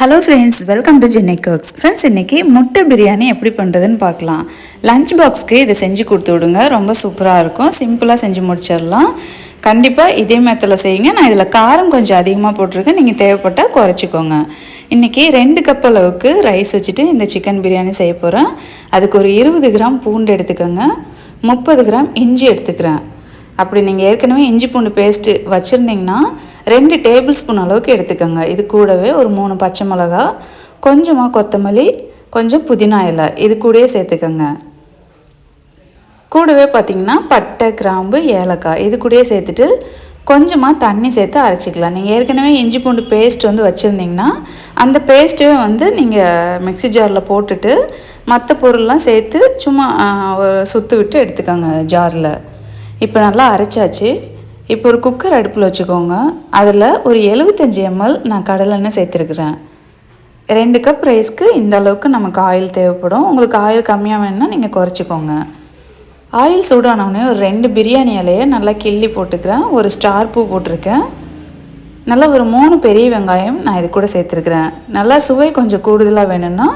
Hello friends welcome to Chennai cooks friends இன்றைக்கி முட்டை பிரியாணி எப்படி பண்ணுறதுன்னு பார்க்கலாம். லஞ்ச் பாக்ஸ்க்கு இதை செஞ்சு கொடுத்து விடுங்க. ரொம்ப சூப்பராக இருக்கும். சிம்பிளாக செஞ்சு முடிச்சிடலாம். கண்டிப்பாக இதே மேத்தில் செய்யுங்க. நான் இதில் காரம் கொஞ்சம் அதிகமாக போட்டிருக்கேன். நீங்கள் தேவைப்பட்டால் குறைச்சிக்கோங்க. இன்றைக்கி ரெண்டு கப் அளவுக்கு ரைஸ் வச்சுட்டு இந்த சிக்கன் பிரியாணி செய்ய போகிறேன் அதுக்கு ஒரு இருபது கிராம் பூண்டு எடுத்துக்கோங்க. முப்பது கிராம் இஞ்சி எடுத்துக்கிறேன். அப்படி நீங்கள் ஏற்கனவே இஞ்சி பூண்டு பேஸ்ட்டு வச்சுருந்தீங்கன்னா ரெண்டு டேபிள் ஸ்பூன் அளவுக்கு எடுத்துக்கோங்க. இது கூடவே ஒரு மூணு பச்சை மிளகா கொஞ்சமாக கொத்தமல்லி கொஞ்சம் புதினா இலை. இது கூடயே சேர்த்துக்கோங்க. கூடவே பார்த்திங்கன்னா பட்டை கிராம்பு ஏலக்காய். இது கூடயே சேர்த்துட்டு கொஞ்சமாக தண்ணி சேர்த்து அரைச்சிக்கலாம். நீங்கள் ஏற்கனவே இஞ்சி பூண்டு பேஸ்ட் வந்து வச்சுருந்தீங்கன்னா அந்த பேஸ்ட்டே வந்து நீங்கள் மிக்ஸி ஜாரில் போட்டுட்டு மற்ற பொருள்லாம் சேர்த்து சும்மா ஒரு சுற்று விட்டு எடுத்துக்கோங்க ஜாரில். இப்போ நல்லா அரைச்சாச்சு. இப்போ ஒரு குக்கர் அடுப்பில் வச்சுக்கோங்க. அதில் ஒரு எழுபத்தஞ்சி எம்எல் நான் கடலெண்ணெய் சேர்த்துருக்குறேன். ரெண்டு கப் ரைஸ்க்கு இந்த அளவுக்கு நமக்கு ஆயில் தேவைப்படும். உங்களுக்கு ஆயில் கம்மியாக வேணும்னா நீங்கள் குறைச்சிக்கோங்க. ஆயில் சூடானவுடனே ஒரு ரெண்டு பிரியாணி இலையை நல்லா கிள்ளி போட்டுக்கிறேன். ஒரு ஸ்டார் பூ போட்டிருக்கேன். நல்லா ஒரு மூணு பெரிய வெங்காயம் நான் இது கூட சேர்த்துருக்குறேன். நல்லா சுவை கொஞ்சம் கூடுதலாக வேணும்னா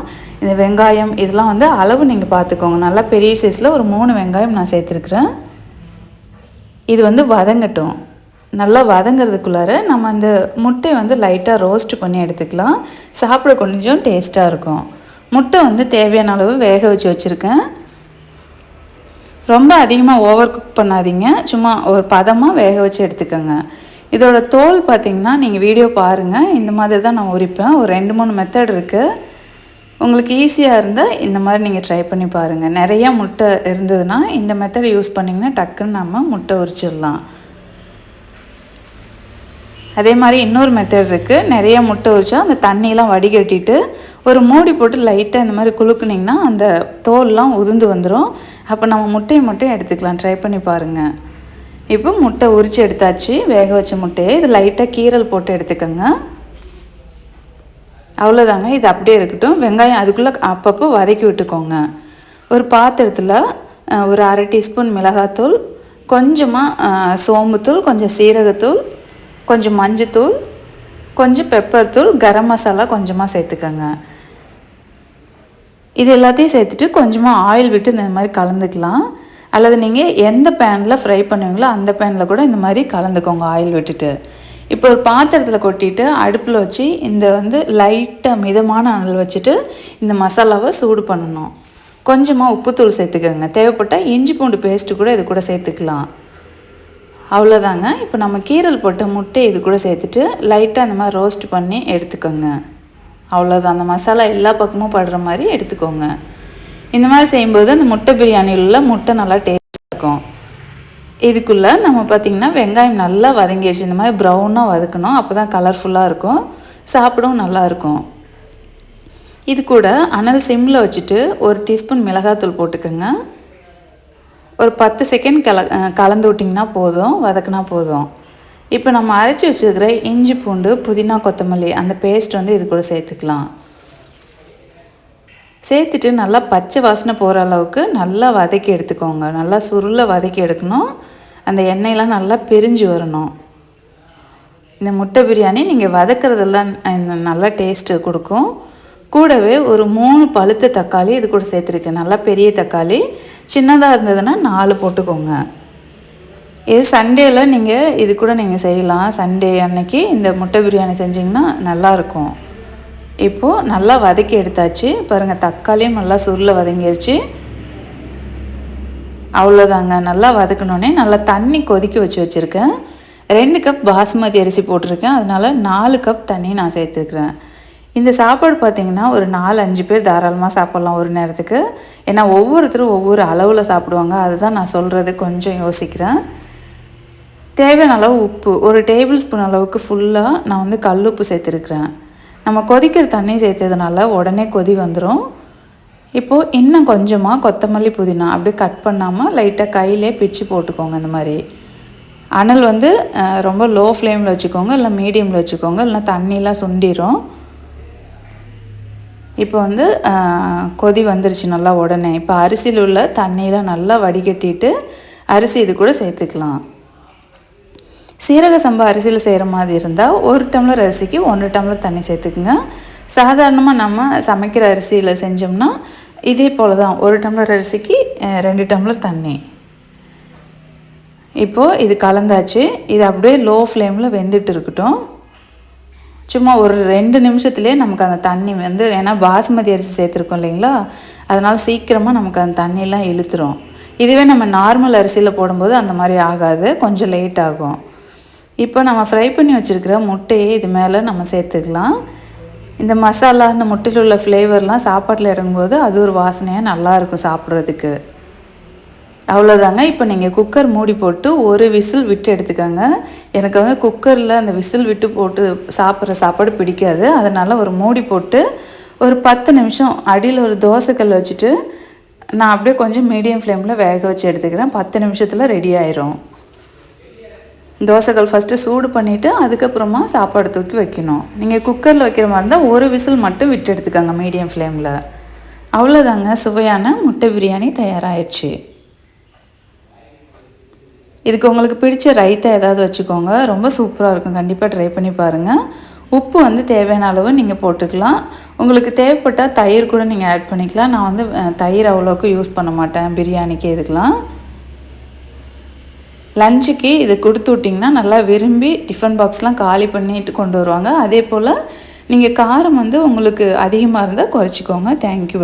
இந்த வெங்காயம் இதெல்லாம் வந்து அளவு நீங்கள் பார்த்துக்கோங்க. நல்லா பெரிய சைஸில் ஒரு மூணு வெங்காயம் நான் சேர்த்துருக்குறேன். இது வந்து வதங்கட்டும். நல்லா வதங்கிறதுக்குள்ளார நம்ம அந்த முட்டை வந்து லைட்டாக ரோஸ்ட் பண்ணி எடுத்துக்கலாம். சாப்பிட கொஞ்சம் டேஸ்ட்டாக இருக்கும். முட்டை வந்து தேவையான அளவு வேக வச்சு வச்சுருக்கேன். ரொம்ப அதிகமாக ஓவர் குக் பண்ணாதீங்க. சும்மா ஒரு பதமாக வேக வச்சு எடுத்துக்கோங்க. இதோட தோல் பார்த்திங்கன்னா நீங்கள் வீடியோ பாருங்கள் இந்த மாதிரி தான் நான் உரிப்பேன். ஒரு ரெண்டு மூணு மெத்தட் இருக்குது உங்களுக்கு ஈஸியாக இருந்தால் இந்த மாதிரி நீங்கள் ட்ரை பண்ணி பாருங்கள் நிறையா முட்டை இருந்ததுன்னா இந்த மெத்தட் யூஸ் பண்ணிங்கன்னா டக்குன்னு நம்ம முட்டை உரிச்சிடலாம். அதே மாதிரி இன்னொரு மெத்தட் இருக்குது நிறைய முட்டை உரிச்சா அந்த தண்ணியெலாம் வடிகட்டிட்டு ஒரு மூடி போட்டு லைட்டாக இந்த மாதிரி குலுக்குனிங்கன்னா அந்த தோல்லாம் உதிர்ந்து வந்துடும் அப்போ நம்ம முட்டையை மட்டும் எடுத்துக்கலாம். ட்ரை பண்ணி பாருங்கள் இப்போ முட்டை உரித்து எடுத்தாச்சு. வேக வச்ச முட்டையை இது லைட்டாக கீரல் போட்டு எடுத்துக்கோங்க. அவ்வளோதாங்க இது அப்படியே இருக்கட்டும். வெங்காயம் அதுக்குள்ளே அப்பப்போ வதக்கி விட்டுக்கோங்க. ஒரு பாத்திரத்தில் ஒரு அரை டீஸ்பூன் மிளகாத்தூள் கொஞ்சமாக சோம்புத்தூள் கொஞ்சம் சீரகத்தூள் கொஞ்சம் மஞ்சத்தூள் கொஞ்சம் பெப்பர் தூள் கரம் மசாலா கொஞ்சமாக சேர்த்துக்கோங்க. இது எல்லாத்தையும் சேர்த்துட்டு கொஞ்சமாக ஆயில் விட்டு இந்த மாதிரி கலந்துக்கலாம். அல்லது நீங்கள் எந்த பேனில் ஃப்ரை பண்ணுவீங்களோ அந்த பேனில் கூட இந்த மாதிரி கலந்துக்கோங்க ஆயில் விட்டுட்டு. இப்போ ஒரு பாத்திரத்தில் கொட்டிட்டு அடுப்பில் வச்சு இந்த வந்து லைட்டாக மிதமான அனல் வச்சுட்டு இந்த மசாலாவை சூடு பண்ணணும். கொஞ்சமாக உப்புத்தூள் சேர்த்துக்கோங்க. தேவைப்பட்டால் இஞ்சி பூண்டு பேஸ்ட்டு கூட இது கூட சேர்த்துக்கலாம். அவ்வளோதாங்க இப்போ நம்ம கீரல் போட்ட முட்டை இது கூட சேர்த்துட்டு லைட்டாக அந்த மாதிரி ரோஸ்ட் பண்ணி எடுத்துக்கோங்க. அவ்வளோதான் அந்த மசாலா எல்லா பக்கமும் படுற மாதிரி எடுத்துக்கோங்க. இந்த மாதிரி செய்யும்போது அந்த முட்டை பிரியாணியில் முட்டை நல்லா டேஸ்ட்டாக இருக்கும். இதுக்குள்ளே நம்ம பார்த்திங்கன்னா வெங்காயம் நல்லா வதங்கிடுச்சு இந்த மாதிரி ப்ரௌனாக வதக்கணும். அப்போ தான் கலர்ஃபுல்லாக இருக்கும். சாப்பிடவும் நல்லாயிருக்கும் இது கூட அனல் சிம்மில் வச்சுட்டு ஒரு டீஸ்பூன் மிளகாத்தூள் போட்டுக்கோங்க. ஒரு பத்து செகண்ட் கல கலந்து விட்டிங்கன்னா போதும். வதக்குனா போதும். இப்போ நம்ம அரைச்சி வச்சுருக்கிற இஞ்சி பூண்டு புதினா கொத்தமல்லி அந்த பேஸ்ட் வந்து இது கூட சேர்த்துக்கலாம். சேர்த்துட்டு நல்லா பச்சை வாசனை போகிற அளவுக்கு நல்லா வதக்கி எடுத்துக்கோங்க. நல்லா சுருளை வதக்கி எடுக்கணும். அந்த எண்ணெயெலாம் நல்லா பிரிஞ்சு வரணும். இந்த முட்டை பிரியாணி நீங்கள் வதக்கிறதெல்லாம் நல்லா டேஸ்ட்டு கொடுக்கும். கூடவே ஒரு மூணு பழுத்த தக்காளி இது கூட சேர்த்துருக்கேன். நல்லா பெரிய தக்காளி. சின்னதாக இருந்ததுன்னா நாலு போட்டுக்கோங்க. இது சண்டேயில் நீங்கள் இது கூட நீங்கள் செய்யலாம். சண்டே அன்னைக்கு இந்த முட்டை பிரியாணி செஞ்சிங்கன்னா நல்லாயிருக்கும். இப்போது நல்லா வதக்கி எடுத்தாச்சு. பாருங்கள் தக்காளியும் நல்லா சுருளை வதங்கிருச்சு. அவ்வளோதாங்க நல்லா வதக்கணுன்னே நல்லா தண்ணி கொதிக்க வச்சு வச்சுருக்கேன். ரெண்டு கப் பாஸ்மதி அரிசி போட்டிருக்கேன். அதனால் நாலு கப் தண்ணி நான் சேர்த்துருக்குறேன் இந்த சாப்பாடு பார்த்திங்கன்னா ஒரு நாலு அஞ்சு பேர் தாராளமாக சாப்பிட்லாம் ஒரு நேரத்துக்கு. ஏன்னா ஒவ்வொருத்தரும் ஒவ்வொரு அளவில் சாப்பிடுவாங்க. அதுதான் நான் சொல்கிறது கொஞ்சம் யோசிக்கிறேன். தேவையான அளவு உப்பு. ஒரு டேபிள் ஸ்பூன் அளவுக்கு ஃபுல்லாக நான் வந்து கல் உப்பு சேர்த்துருக்குறேன். நம்ம கொதிக்கிற தண்ணி சேர்த்ததுனால உடனே கொதி வந்துடும் இப்போது இன்னும் கொஞ்சமாக கொத்தமல்லி புதினா அப்படியே கட் பண்ணாமல் லைட்டாக கையிலே பிச்சு போட்டுக்கோங்க இந்த மாதிரி. அனல் வந்து ரொம்ப லோ ஃப்ளேமில் வச்சுக்கோங்க இல்லை மீடியமில் வச்சுக்கோங்க இல்லைனா தண்ணியெலாம் சுண்டிடும் இப்போ வந்து கொதி வந்துருச்சு நல்லா உடனே. இப்போ அரிசியில் உள்ள தண்ணியெலாம் நல்லா வடிகட்டிட்டு அரிசி இது கூட சேர்த்துக்கலாம். சீரக சம்பா அரிசியில் செய்கிற மாதிரி இருந்தால் ஒரு டம்ளர் அரிசிக்கு ஒன்று டம்ளர் தண்ணி சேர்த்துக்குங்க. சாதாரணமாக நம்ம சமைக்கிற அரிசியில் செஞ்சோம்னா இதே போல் தான் ஒரு டம்ளர் அரிசிக்கு ரெண்டு டம்ளர் தண்ணி. இப்போது இது கலந்தாச்சு. இது அப்படியே லோ ஃப்ளேமில் வெந்துட்டு இருக்கட்டும். சும்மா ஒரு ரெண்டு நிமிஷத்துலேயே நமக்கு அந்த தண்ணி வந்து ஏன்னா பாஸ்மதி அரிசி சேர்த்துருக்கோம் இல்லைங்களா? அதனால் சீக்கிரமாக நமக்கு அந்த தண்ணியெலாம் இழுத்துரும். இதுவே நம்ம நார்மல் அரிசியில் போடும்போது அந்த மாதிரி ஆகாது. கொஞ்சம் லேட் ஆகும். இப்போ நம்ம ஃப்ரை பண்ணி வச்சுருக்கிற முட்டையை இது மேலே நம்ம சேர்த்துக்கலாம். இந்த மசாலா இந்த முட்டையில் உள்ள ஃப்ளேவர்லாம் சாப்பாட்டில் இறங்கும்போது அது ஒரு வாசனையாக நல்லாயிருக்கும் சாப்பிட்றதுக்கு. அவ்வளோதாங்க இப்போ நீங்கள் குக்கர் மூடி போட்டு ஒரு விசில் விட்டு எடுத்துக்கோங்க. எனக்கு வந்து குக்கரில் அந்த விசில் விட்டு போட்டு சாப்பிட்ற சாப்பாடு பிடிக்காது. அதனால் ஒரு மூடி போட்டு ஒரு பத்து நிமிஷம் அடியில் ஒரு தோசைக்கல் வச்சுட்டு நான் அப்படியே கொஞ்சம் மீடியம் ஃப்ளேமில் வேக வச்சு எடுத்துக்கிறேன். பத்து நிமிஷத்தில் ரெடி ஆயிரும். தோசைகள் ஃபஸ்ட்டு சூடு பண்ணிவிட்டு அதுக்கப்புறமா சாப்பாடு தூக்கி வைக்கணும். நீங்கள் குக்கரில் வைக்கிற மாதிரி இருந்தால் ஒரு விசில் மட்டும் விட்டு எடுத்துக்கோங்க மீடியம் ஃப்ளேமில் அவ்வளோதாங்க சுவையான முட்டை பிரியாணி தயாராகிடுச்சு இதுக்கு உங்களுக்கு பிடிச்ச ரைத்தா ஏதாவது வச்சுக்கோங்க. ரொம்ப சூப்பராக இருக்கும். கண்டிப்பாக ட்ரை பண்ணி பாருங்கள் உப்பு வந்து தேவையான அளவு நீங்கள் போட்டுக்கலாம். உங்களுக்கு தேவைப்பட்டால் தயிர் கூட நீங்கள் ஆட் பண்ணிக்கலாம். நான் வந்து தயிர் அவ்வளோக்கு யூஸ் பண்ண மாட்டேன். பிரியாணிக்கு இதுக்கெலாம் லஞ்சுக்கு இது கொடுத்து விட்டிங்கன்னா நல்லா விரும்பி டிஃபன் பாக்ஸ்லாம் காலி பண்ணிட்டு கொண்டு வருவாங்க. அதே போல் நீங்கள் காரம் வந்து உங்களுக்கு அதிகமாக இருந்தால் குறைச்சிக்கோங்க. தேங்க்யூ